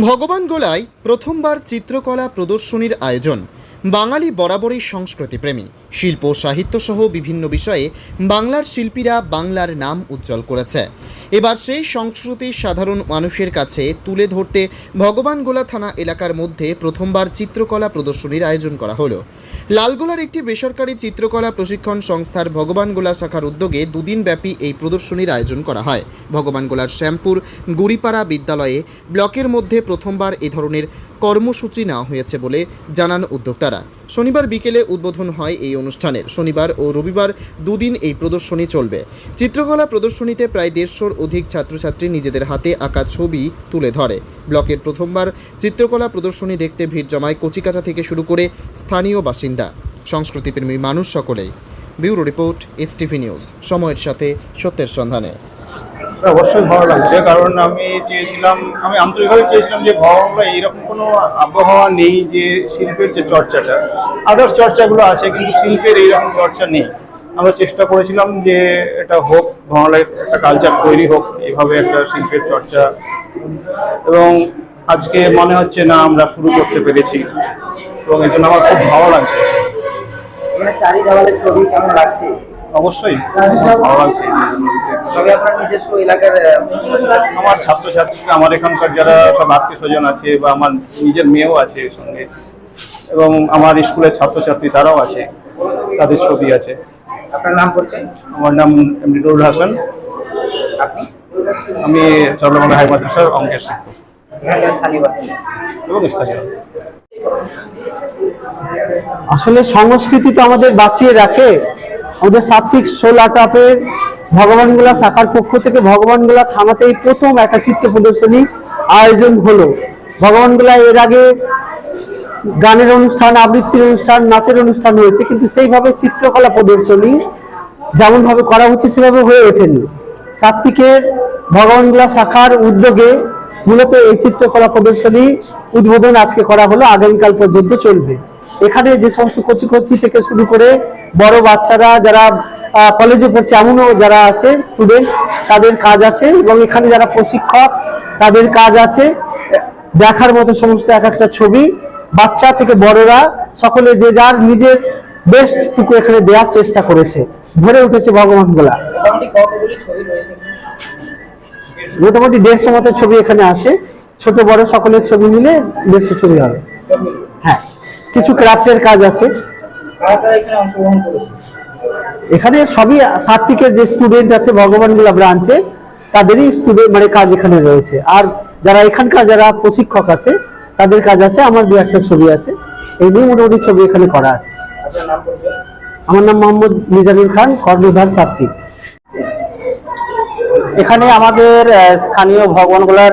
ভগবান গোলায় প্রথমবার চিত্রকলা প্রদর্শনীর আয়োজন। বাঙালি বরাবরই সংস্কৃতিপ্রেমী। শিল্প সাহিত্যসহ বিভিন্ন বিষয়ে বাংলার শিল্পীরা বাংলার নাম উজ্জ্বল করেছে। এবার সেই সংস্কৃতি সাধারণ মানুষের কাছে তুলে ধরতে ভগবানগোলা থানা এলাকার মধ্যে প্রথমবার চিত্রকলা প্রদর্শনীর আয়োজন করা হলো। লালগোলার একটি বেসরকারি চিত্রকলা প্রশিক্ষণ সংস্থার ভগবানগোলা শাখার উদ্যোগে দুদিন ব্যাপী এই প্রদর্শনীর আয়োজন করা হয়। ভগবানগোলার শ্যামপুর গুড়িপাড়া বিদ্যালয়ে ব্লকের মধ্যে প্রথমবার এ ধরনের কর্মসূচি নেওয়া হয়েছে বলে জানান উদ্যোক্তারা। শনিবার বিকেলে উদ্বোধন হয় এই অনুষ্ঠানের। শনিবার ও রবিবার দুদিন এই প্রদর্শনী চলবে। চিত্রকলা প্রদর্শনীতে প্রায় দেড়শোর অধিক ছাত্রছাত্রী নিজেদের হাতে আঁকা ছবি তুলে ধরে। ব্লকের প্রথমবার চিত্রকলা প্রদর্শনী দেখতে ভিড় জমায় কচিকাচা থেকে শুরু করে স্থানীয় বাসিন্দা। সংস্কৃতিপ্রেমী মানুষ সকলেই। Bureau report, S news. সময়ের সাথে সত্যের সন্ধানে। অবশ্যই ভালো লাগছে কারণ আমি চেয়েছিলাম আমি আন্তরিকভাবে চেয়েছিলাম যে ভবনগুলো এইরকম কোনো আবহাওয়া নেই যে শিল্পের যে চর্চাটা। আদার্স চর্চাগুলো আছে কিন্তু শিল্পের এইরকম চর্চা নেই। আমরা চেষ্টা করেছিলাম যে এটা হোক বাংলায় একটা কালচার তৈরি হোক এইভাবে একটা শিল্পের চর্চা। এবং আজকে মনে হচ্ছে না আমরা শুরু করতে পেরেছি। এবং এই জন্য আমার খুব ভালো লাগছে। চারি দেওয়ালের ছবি কেমন লাগছে? অবশ্যই ভালো লাগছে। তবে আপনার নিজস্ব এলাকার আমার ছাত্রছাত্রী আমার এখানকার যারা সব আত্মীয় স্বজন আছে বা আমার নিজের মেয়েও আছে এর সঙ্গে এবং আমার স্কুলের ছাত্রছাত্রী তারাও আছে তাদের ছবি আছে। আপনার নাম পরিচয় আমার নাম এমডিনুরুল হাসান। আপনি? আমি চন্দ্রবাংলা হাই মাদ্রাসার অঙ্কের শিক্ষক। এখানকার স্থানীয় বাসিন্দা। এবং স্থানীয়। আসলে সংস্কৃতি তো আমাদের বাঁচিয়ে রাখে। আমাদের সাত্বিক সোল আটাপের ভগবানগোলা শাখার পক্ষ থেকে ভগবানগোলা থানাতেই প্রথম একটা চিত্র প্রদর্শনী আয়োজন হলো। ভগবানগোলা এর আগে গানের অনুষ্ঠান, আবৃত্তির অনুষ্ঠান, নাচের অনুষ্ঠান হয়েছে, কিন্তু সেইভাবে চিত্রকলা প্রদর্শনী যেমন ভাবে করা হচ্ছে, সেভাবে হয়ে ওঠেনি। সাত্বিকের ভগবানগোলা শাখার উদ্যোগে মূলত এই চিত্রকলা প্রদর্শনী উদ্বোধন আজকে করা হলো, আগামীকাল পর্যন্ত চলবে। এখানে যে সমস্ত কচি কচি থেকে শুরু করে বড় বাচ্চারা যারা কলেজে পড়ছে এমনও যারা আছে স্টুডেন্ট তাদের কাজ আছে এবং এখানে যারা প্রশিক্ষক তাদের কাজ আছে। দেখার মতো সমস্ত এক একটা ছবি। বাচ্চা থেকে বড়রা সকলে যে যার নিজের বেস্টটুকু এখানে দেওয়ার চেষ্টা করেছে। ভরে উঠেছে ভগবান গোলা মোটামুটি দেড়শো মতো ছবি এখানে আছে। ছোট বড় সকলের ছবি মিলে দেড়শো ছবি হবে। হ্যাঁ। কিছু ক্রাফটের কাজ আছে। এখানে সবই সাত্বিকের যে স্টুডেন্ট আছে, ভগবানগুলা ব্রাঞ্চে তাদেরই স্টুডেন্ট মানে কাজ এখানে রয়েছে। আর যারা এখানকার যারা প্রশিক্ষক আছে, তাদের কাজ আছে, আমার দু একটা ছবি আছে। এই নিয়ে মোটামুটি ছবি এখানে করা আছে। আমার নাম মোহাম্মদ মিজানুর খান, কর্ণধার সাত্বিক এখানে আমাদের স্থানীয় ভগবানগুলার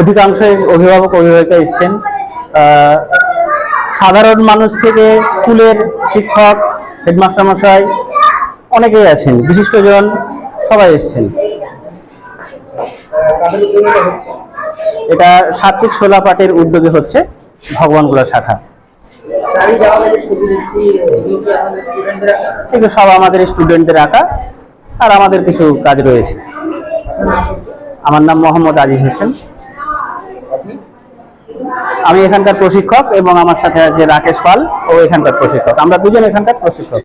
অধিকাংশ অভিভাবক, অভিভাবিকা এসছেন। সাধারণ মানুষ থেকে স্কুলের শিক্ষক হেডমাস্টার মশাই, অনেকেই আছেন, বিশিষ্টজন, সবাই এসছেন। এটা সাত্বিক সোলাপাটের উদ্যোগে হচ্ছে ভগবানগুলা শাখা। চারি দেওয়ালে যে ছবি দেখছি এগুলো কি আপনাদের স্টুডেন্টদের এগুলো সব আমাদের স্টুডেন্টদের আঁকা, আর আমাদের কিছু কাজ রয়েছে। আমার নাম মোহাম্মদ আজিজ হোসেন। আমি এখানকার প্রশিক্ষক এবং আমার সাথে আছে রাকেশ পাল, ও এখানকার প্রশিক্ষক। আমরা দুজন এখানকার প্রশিক্ষক।